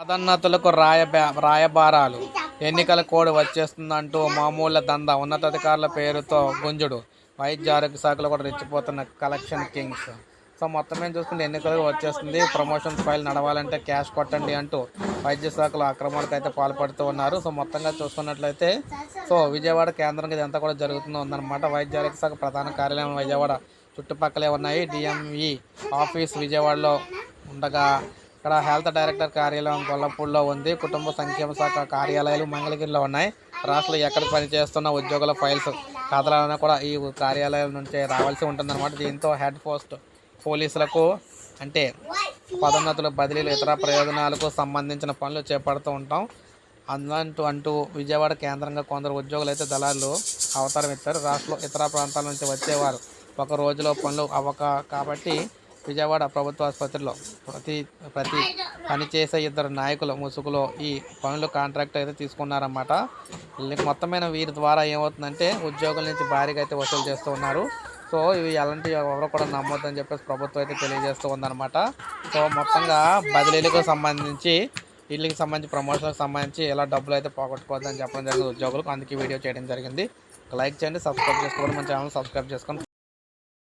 పదోన్నతులకు రాయబా రాయబారాలు. ఎన్నికల కోడ్ వచ్చేస్తుందంటూ మామూలు దంద. ఉన్నతాధికారుల పేరుతో గుంజుడు. వైద్య ఆరోగ్య శాఖలో కూడా రెచ్చిపోతున్న కలెక్షన్ కింగ్స్. సో మొత్తం ఏం చూసుకుంటే ఎన్నికలు వచ్చేస్తుంది. ప్రమోషన్స్ ఫైల్ నడవాలంటే క్యాష్ కొట్టండి అంటూ వైద్య శాఖలో అక్రమాలకు అయితే పాల్పడుతూ ఉన్నారు. సో మొత్తంగా చూసుకున్నట్లయితే సో విజయవాడ కేంద్రంగా ఇదంతా కూడా జరుగుతూ ఉందన్నమాట. వైద్య ఆరోగ్య శాఖ ప్రధాన కార్యాలయం విజయవాడ. చుట్టుపక్కలే ఉన్నాయి. డిఎంఈ ఆఫీస్ విజయవాడలో ఉండగా ఇక్కడ హెల్త్ డైరెక్టర్ కార్యాలయం గొల్లపూడిలో ఉంది. కుటుంబ సంక్షేమ శాఖ కార్యాలయాలు మంగళగిరిలో ఉన్నాయి. రాష్ట్రంలో ఎక్కడ పనిచేస్తున్న ఉద్యోగుల ఫైల్స్ కథలను కూడా ఈ కార్యాలయం నుంచే రావాల్సి ఉంటుందన్నమాట. దీంతో హెడ్ పోస్ట్ పోలీసులకు అంటే పదోన్నతులు బదిలీలు ఇతర ప్రయోజనాలకు సంబంధించిన పనులు చేపడుతూ ఉంటాం. అందంటూ అంటూ విజయవాడ కేంద్రంగా కొందరు ఉద్యోగులు అయితే దళాలు అవతారం ఇస్తారు రాష్ట్రంలో ఇతర ప్రాంతాల నుంచి వచ్చేవారు. ఒక రోజులో పనులు అవ్వక కాబట్టి విజయవాడ ప్రభుత్వ ఆసుపత్రిలో ప్రతి ప్రతి పనిచేసే ఇద్దరు నాయకులు ముసుగులో ఈ పనులు కాంట్రాక్ట్ అయితే తీసుకున్నారన్నమాట. వీళ్ళకి మొత్తమైన వీరి ద్వారా ఏమవుతుందంటే ఉద్యోగుల నుంచి భారీగా అయితే వసూలు చేస్తూ ఉన్నారు. సో ఇవి ఎలాంటి ఎవరు కూడా నమ్మొద్దని చెప్పేసి ప్రభుత్వం అయితే తెలియజేస్తూ ఉందన్నమాట. సో మొత్తంగా బదిలీలకు సంబంధించి వీళ్ళకి సంబంధించి ప్రమోషన్కి సంబంధించి ఎలా డబ్బులు అయితే పోగొట్టుకోవద్దని చెప్పడం జరిగింది ఉద్యోగులకు. అందుకే వీడియో చేయడం జరిగింది. లైక్ చేయండి సబ్స్క్రైబ్ చేసుకోండి మన ఛానల్ సబ్స్క్రైబ్ చేసుకొని